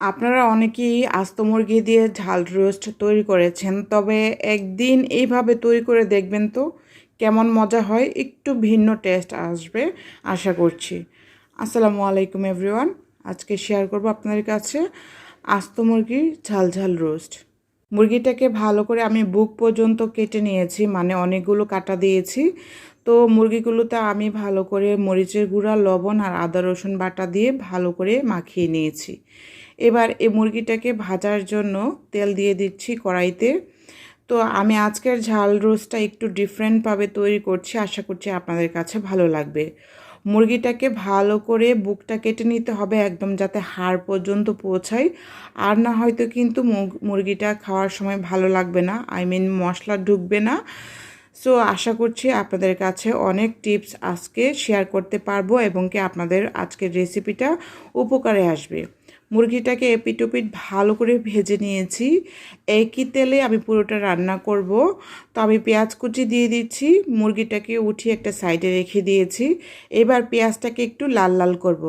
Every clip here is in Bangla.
আপনারা অনেকেই আস্ত মুরগি দিয়ে ঝাল রোস্ট তৈরি করেছেন, তবে একদিন এইভাবে তৈরি করে দেখবেন তো কেমন মজা হয়, একটু ভিন্ন টেস্ট আসবে, আশা করছি। আসসালামু আলাইকুম এভরিওয়ান, আজকে শেয়ার করব আপনাদের কাছে আস্ত মুরগির ঝাল ঝাল রোস্ট। মুরগিটাকে ভালো করে আমি বুক পর্যন্ত কেটে নিয়েছি মানে অনেকগুলো কাটা দিয়েছি। তো মুরগিগুলোতে আমি ভালো করে মরিচের গুঁড়া, লবণ আর আদা, রসুন বাটা দিয়ে ভালো করে মাখিয়ে নিয়েছি। এবার এই মুরগিটাকে ভাজার জন্য তেল দিয়ে দিচ্ছি কড়াইতে। তো আমি আজকের ঝাল রোস্টটা একটু ডিফারেন্টভাবে তৈরি করছি, আশা করছি আপনাদের কাছে ভালো লাগবে। মুরগিটাকে ভালো করে বুকটা কেটে নিতে হবে একদম যাতে হাড় পর্যন্ত পৌঁছায়। আর না হয়তো কিন্তু মুরগিটা খাওয়ার সময় ভালো লাগবে না। আই মিন মশলা ঢুকবে না। সো আশা করছি আপনাদের কাছে অনেক টিপস আজকে শেয়ার করতে পারব এবং কি আপনাদের আজকের রেসিপিটা উপকারে আসবে। মুরগিটাকে এপিটোপিট ভালো করে ভেজে নিয়েছি। একই তেলে আমি পুরোটা রান্না করব। তো আমি পেঁয়াজ কুচি দিয়ে দিচ্ছি, মুরগিটাকে উঠিয়ে একটা সাইডে রেখে দিয়েছি। এবার পেঁয়াজটাকে একটু লাল লাল করব।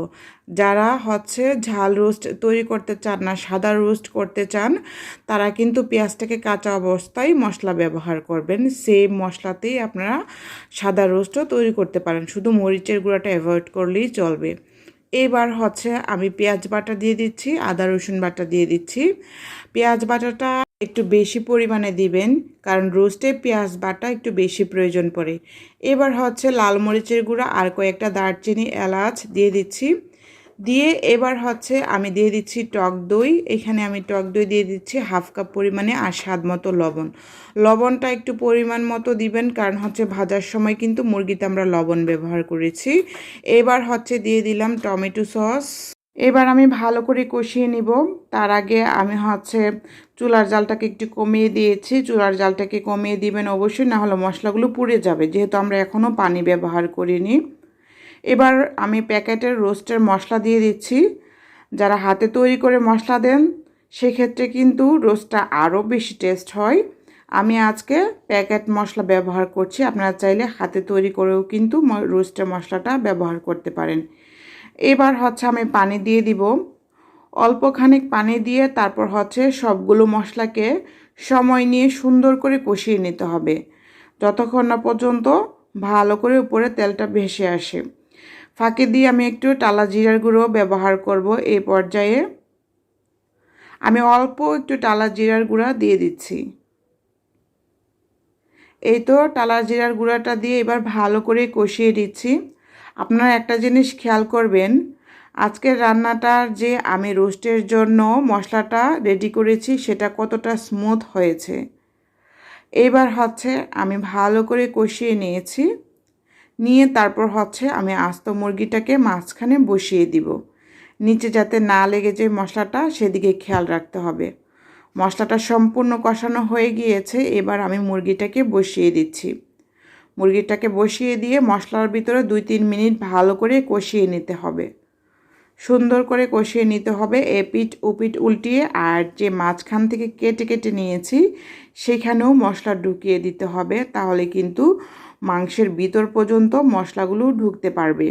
যারা হচ্ছে ঝাল রোস্ট তৈরি করতে চান না, সাদা রোস্ট করতে চান, তারা কিন্তু পেঁয়াজটাকে কাঁচা অবস্থায় মশলা ব্যবহার করবেন। সেম মশলাতেই আপনারা সাদা রোস্টও তৈরি করতে পারেন। শুধু মরিচের গুঁড়াটা অ্যাভয়েড করলেই চলবে। এবার হচ্ছে আমি পেঁয়াজ বাটা দিয়ে দিচ্ছি, আদা, রসুন বাটা দিয়ে দিচ্ছি। পেঁয়াজ বাটাটা একটু বেশি পরিমাণে দিবেন, কারণ রোস্টে পেঁয়াজ বাটা একটু বেশি প্রয়োজন পড়ে। এবার হচ্ছে লাল মরিচের গুঁড়া আর কয়েকটা দারচিনি এলাচ দিয়ে দিচ্ছি। দিয়ে এবার হচ্ছে আমি দিয়ে দিচ্ছি টক দই। এখানে আমি টক দই দিয়ে দিচ্ছি হাফ কাপ পরিমাণে আর স্বাদ মতো লবণ। লবণটা একটু পরিমাণ মতো দিবেন, কারণ হচ্ছে ভাজার সময় কিন্তু মুরগিতে আমরা লবণ ব্যবহার করেছি। এবার হচ্ছে দিয়ে দিলাম টমেটো সস। এবার আমি ভালো করে কষিয়ে নিব। তার আগে আমি হচ্ছে চুলার জালটাকে একটু কমিয়ে দিয়েছি। চুলার জালটাকে কমিয়ে দিবেন অবশ্যই না হলে মশলাগুলো পুড়ে যাবে, যেহেতু আমরা এখনও পানি ব্যবহার করিনি। এবার আমি প্যাকেটের রোস্টের মশলা দিয়ে দিচ্ছি। যারা হাতে তৈরি করে মশলা দেন, সেক্ষেত্রে কিন্তু রোস্টটা আরও বেশি টেস্ট হয়। আমি আজকে প্যাকেট মশলা ব্যবহার করছি। আপনারা চাইলে হাতে তৈরি করেও কিন্তু রোস্টের মশলাটা ব্যবহার করতে পারেন। এবার হচ্ছে আমি পানি দিয়ে দিব। অল্প খানিক পানি দিয়ে তারপর হচ্ছে সবগুলো মশলাকে সময় নিয়ে সুন্দর করে কষিয়ে নিতে হবে। যতক্ষণ না পর্যন্ত ভালো করে উপরে তেলটা ভেসে আসে। ফাঁকে দিয়ে আমি একটু টালা জিরার গুঁড়ো ব্যবহার করব এই পর্যায়ে। আমি অল্প একটু টালা জিরার গুঁড়া দিয়ে দিচ্ছি। এই তো টালা জিরার গুঁড়াটা দিয়ে এবার ভালো করে কষিয়ে দিচ্ছি আপনারা একটা জিনিস খেয়াল করবেন, আজকের রান্নাটার যে আমি রোস্টের জন্য মশলাটা রেডি করেছি সেটা কতটা স্মুথ হয়েছে। এবার হচ্ছে আমি ভালো করে কষিয়ে নিয়েছি। নিয়ে তারপর হচ্ছে আমি আস্ত মুরগিটাকে মাঝখানে বসিয়ে দিব। নিচে যাতে না লেগে যায় মশলাটা, সেদিকে খেয়াল রাখতে হবে। মশলাটা সম্পূর্ণ কষানো হয়ে গিয়েছে, এবার আমি মুরগিটাকে বসিয়ে দিচ্ছি। মুরগিটাকে বসিয়ে দিয়ে মশলার ভিতরে দুই তিন মিনিট ভালো করে কষিয়ে নিতে হবে। সুন্দর করে কষিয়ে নিতে হবে এপিট উপিট উল্টিয়ে, আর যে মাঝখান থেকে কেটে কেটে নিয়েছি, সেখানেও মশলা ঢুকিয়ে দিতে হবে। তাহলে কিন্তু মাংসের ভিতর পর্যন্ত মশলাগুলো ঢুকতে পারবে।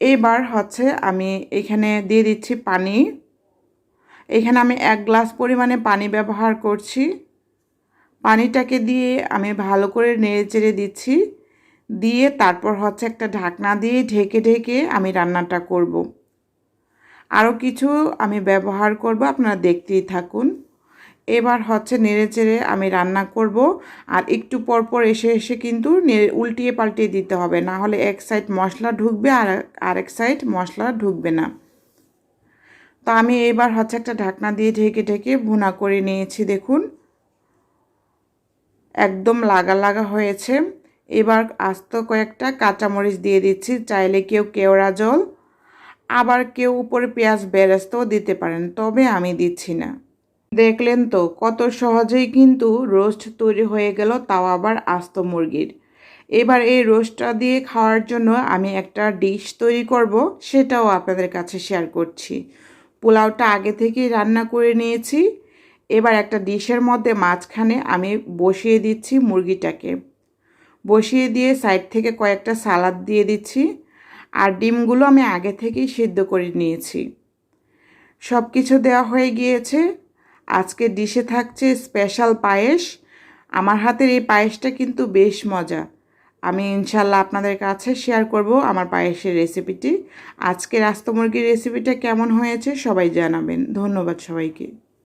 এবার হচ্ছে আমি এখানে দিয়ে দিচ্ছি পানি। এখানে আমি এক গ্লাস পরিমাণে পানি ব্যবহার করছি। পানিটাকে দিয়ে আমি ভালো করে নেড়ে চেড়ে দিচ্ছি। দিয়ে তারপর হচ্ছে একটা ঢাকনা দিয়ে ঢেকে ঢেকে আমি রান্নাটা করব। আরও কিছু আমি ব্যবহার করব, আপনারা দেখতেই থাকুন। এবার হচ্ছে নেড়ে চেড়ে আমি রান্না করব। আর একটু পর পর এসে এসে কিন্তু উল্টিয়ে পাল্টিয়ে দিতে হবে। না হলে এক সাইড মশলা ঢুকবে আর আরেক সাইড মশলা ঢুকবে না। তো আমি এবার হচ্ছে একটা ঢাকনা দিয়ে ঢেকে ঢেকে ভুনা করে নিয়েছি, দেখুন। একদম লাগা লাগা হয়েছে। এবার আস্ত কয়েকটা কাঁচামরিচ দিয়ে দিচ্ছি, চাইলে কেউ কেওড়া জল, আবার কেউ উপরে পেঁয়াজ বেরেস্তাও দিতে পারেন, তবে আমি দিচ্ছি না। দেখলেন তো, কত সহজেই কিন্তু রোস্ট তৈরি হয়ে গেল তাও আবার আস্ত মুরগির। এবার এই রোস্টটা দিয়ে খাওয়ার জন্য আমি একটা ডিশ তৈরি করব, সেটাও আপনাদের কাছে শেয়ার করছি। পোলাওটা আগে থেকেই রান্না করে নিয়েছি। এবার একটা ডিশের মধ্যে মাঝখানে আমি বসিয়ে দিচ্ছি মুরগিটাকে। বসিয়ে দিয়ে সাইড থেকে কয়েকটা সালাদ দিয়ে দিচ্ছি, আর ডিমগুলো আমি আগে থেকেই সিদ্ধ করে নিয়েছি। সব কিছু দেওয়া হয়ে গিয়েছে আজকে ডিশে থাকছে স্পেশাল পায়েস। আমার হাতের এই পায়েসটা কিন্তু বেশ মজা। আমি ইনশাল্লাহ আপনাদের কাছে শেয়ার করব আমার পায়েসের রেসিপিটি। আজকে রাস্তমুরগির রেসিপিটা কেমন হয়েছে সবাই জানাবেন। ধন্যবাদ সবাইকে।